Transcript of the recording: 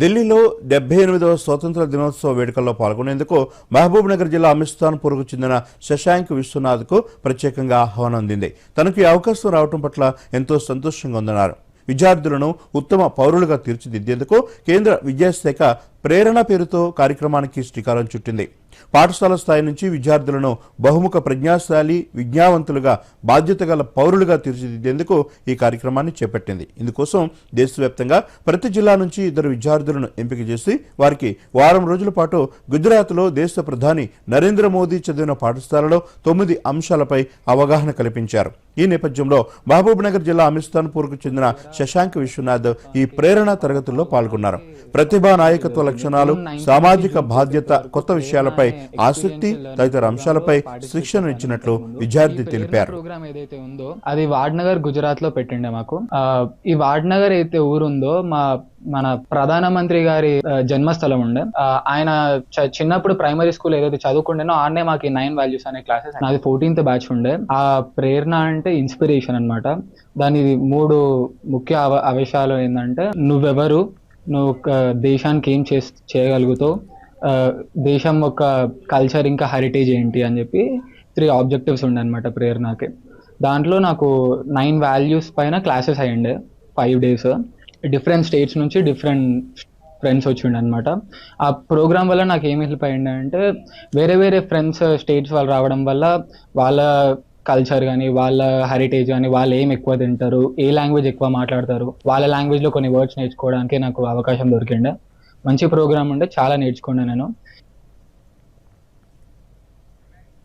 ఢిల్లీలో డెబ్బై ఎనిమిదవ స్వాతంత్ర దినోత్సవ వేడుకల్లో పాల్గొనేందుకు మహబూబ్నగర్ జిల్లా జిల్లా అమిస్తాన్పూర్కు చెందిన శశాంక్ విశ్వనాథ్కు ప్రత్యేకంగా ఆహ్వానం అందింది. తనకు ఈ అవకాశం రావడం పట్ల ఎంతో సంతోషంగా ఉందన్నారు. విద్యార్థులను ఉత్తమ పౌరులుగా తీర్చిదిద్దేందుకు కేంద్ర విద్యాశాఖ ప్రేరణ పేరుతో కార్యక్రమానికి శ్రీకారం చుట్టింది. పాఠశాల స్థాయి నుంచి విద్యార్థులను బహుముఖ ప్రజ్ఞాశాలి విజ్ఞావంతులుగా బాధ్యత గల పౌరులుగా తీర్చిదిద్దేందుకు ఈ కార్యక్రమాన్ని చేపట్టింది. ఇందుకోసం దేశవ్యాప్తంగా ప్రతి జిల్లా నుంచి ఇద్దరు విద్యార్థులను ఎంపిక చేసి వారికి వారం రోజుల పాటు గుజరాత్లో దేశ ప్రధాని నరేంద్ర మోదీ చదివిన పాఠశాలలో తొమ్మిది అంశాలపై అవగాహన కల్పించారు. ఈ నేపథ్యంలో మహబూబ్ నగర్ జిల్లా అమిస్తాన్పూర్కు చెందిన శశాంక్ విశ్వనాథ్ ఈ ప్రేరణ తరగతుల్లో పాల్గొన్నారు. ప్రతిభా నాయకత్వ లక్షణాలు సామాజిక బాధ్యత కొత్త విషయాలపై ఆసక్తి తదితర అంశాలపై శిక్షణ ఇచ్చినట్లు విద్యార్థి తెలిపారు. ప్రోగ్రామ్ ఏదైతే ఉందో అది వాడ్నగర్ గుజరాత్లో పెట్టిండే మాకు. ఈ వాడ్నగర్ అయితే ఊరుందో మా మన ప్రధానమంత్రి గారి జన్మస్థలం ఉండే. ఆయన చిన్నప్పుడు ప్రైమరీ స్కూల్ ఏదైతే చదువుకుండేనో ఆడనే మాకు నైన్ వాల్యూస్ అనే క్లాసెస్ నాది ఫోర్టీన్త్ బ్యాచ్ ఉండే. ఆ ప్రేరణ అంటే ఇన్స్పిరేషన్ అన్నమాట. దాని మూడు ముఖ్య అవ అవకాశాలు ఏంటంటే నువ్వెవరు? నువ్వు ఒక దేశానికి ఏం చేస్ చేయగలుగుతావు? దేశం యొక్క కల్చర్ ఇంకా హెరిటేజ్ ఏంటి అని చెప్పి త్రీ ఆబ్జెక్టివ్స్ ఉండే అనమాట ప్రేరణకి. దాంట్లో నాకు నైన్ వాల్యూస్ పైన క్లాసెస్ అయ్యండే ఫైవ్ డేస్ డిఫరెంట్ స్టేట్స్ నుంచి డిఫరెంట్ ఫ్రెండ్స్ వచ్చిండు అనమాట ఆ ప్రోగ్రామ్ వల్ల నాకు ఏం హెల్ప్ అయ్యింది అంటే వేరే వేరే ఫ్రెండ్స్ స్టేట్స్ వాళ్ళు రావడం వల్ల వాళ్ళ కల్చర్ కానీ వాళ్ళ హెరిటేజ్ కానీ వాళ్ళు ఏం ఎక్కువ తింటారు ఏ లాంగ్వేజ్ ఎక్కువ మాట్లాడతారు వాళ్ళ లాంగ్వేజ్లో కొన్ని వర్డ్స్ నేర్చుకోవడానికి నాకు అవకాశం దొరికిండే మంచి ప్రోగ్రామ్ ఉండే చాలా నేర్చుకున్నాను నేను.